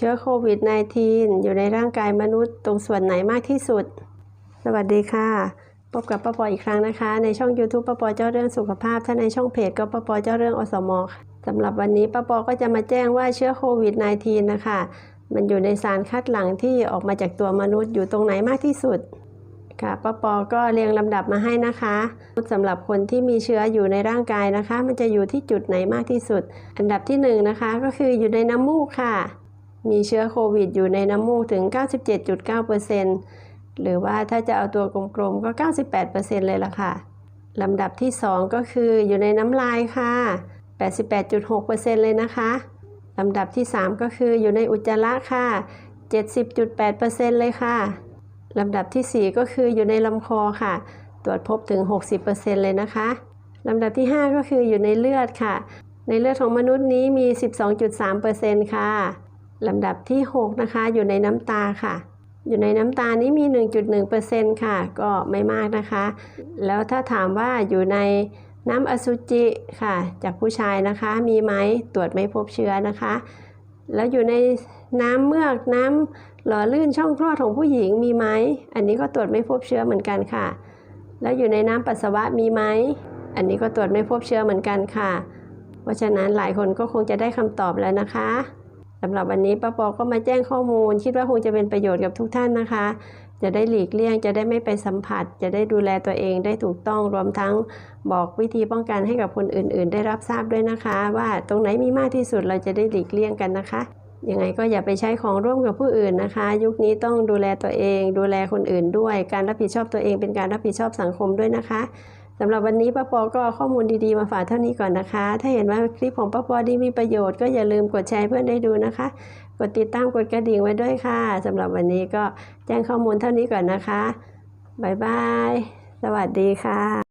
เชื้อโควิด -19 อยู่ในร่างกายมนุษย์ตรงส่วนไหนมากที่สุด สวัสดีค่ะ พบกับป้าปออีกครั้งนะคะ ในช่อง YouTube ป้าปอเจ้าเรื่องสุขภาพ ถ้าในช่องเพจก็ป้าปอเจ้าเรื่องอสมค่ะสำหรับวันนี้ป้าปอก็จะมาแจ้งว่าเชื้อโควิด -19 นะคะ มันอยู่ในสารคัดหลั่งที่ออกมาจากตัวมนุษย์อยู่ตรงไหนมากที่สุดค่ะป้าปอก็เรียงลำดับมาให้นะคะสำหรับคนที่มีเชื้ออยู่ในร่างกายนะคะ มันจะอยู่ที่จุดไหนมากที่สุด อันดับที่หนึ่งนะคะก็คืออยู่ในน้ำมูกค่ะ มีเชื้อโควิดอยู่ในน้ำมูกถึง 97.9%หรือว่าถ้าจะเอาตัวกลมๆก็ 98%เลยล่ะค่ะลำดับที่ 2 ก็คืออยู่ในน้ำลายค่ะ 88.6%เลยนะคะลำดับที่ 3 ก็คืออยู่ในอุจจาระค่ะ 70.8%เลยค่ะลำดับทีสี่4 ก็คืออยู่ในลำคอค่ะ ตรวจพบถึง 60%เลยนะคะลำดับที่ 5 ก็คืออยู่ในเลือดค่ะ ในเลือดของมนุษย์นี้มี 12.3%ค่ะ ลำดับที่ 6 นะคะ อยู่ในน้ำตาค่ะ อยู่ในน้ำตานี้มี 1.1%ค่ะ ก็ไม่มากนะคะ แล้วถ้าถามว่าอยู่ในน้ำอสุจิค่ะ จากผู้ชายนะคะ มีไหมตรวจไม่พบเชื้อนะคะ แล้วอยู่ในน้ำเมือกน้ำหล่อลื่นช่องคลอดของผู้หญิงมีไหมอันนี้ก็ตรวจไม่พบเชื้อเหมือนกันค่ะ แล้วอยู่ในน้ำปัสสาวะมีไหมอันนี้ก็ตรวจไม่พบเชื้อเหมือนกันค่ะ เพราะฉะนั้นหลายคนก็คงจะได้คำตอบแล้วนะคะ สำหรับวันนี้ป้าปอก็มาแจ้งข้อมูล คิดว่าคงจะเป็นประโยชน์กับทุกท่านนะคะ จะได้หลีกเลี่ยง จะได้ไม่ไปสัมผัส จะได้ดูแลตัวเองได้ถูกต้องรวมทั้งบอกวิธีป้องกันให้กับคนอื่น ๆ ได้รับทราบด้วยนะคะ ว่าตรงไหนมีมากที่สุดเราจะได้หลีกเลี่ยงกันนะคะยังไงก็อย่าไปใช้ของร่วมกับผู้อื่นนะคะ ยุคนี้ต้องดูแลตัวเอง ดูแลคนอื่นด้วย การรับผิดชอบตัวเองเป็นการรับผิดชอบสังคมด้วยนะคะ สำหรับวันนี้ป้าปอก็ข้อมูลดีๆมาฝากเท่านี้ก่อนนะคะ ถ้าเห็นว่าคลิปของป้าปอดีมีประโยชน์ก็อย่าลืมกดแชร์เพื่อนได้ดูนะคะ กดติดตามกดกระดิ่งไว้ด้วยค่ะสำหรับวันนี้ก็แจ้งข้อมูลเท่านี้ก่อนนะคะ บ๊ายบาย สวัสดีค่ะ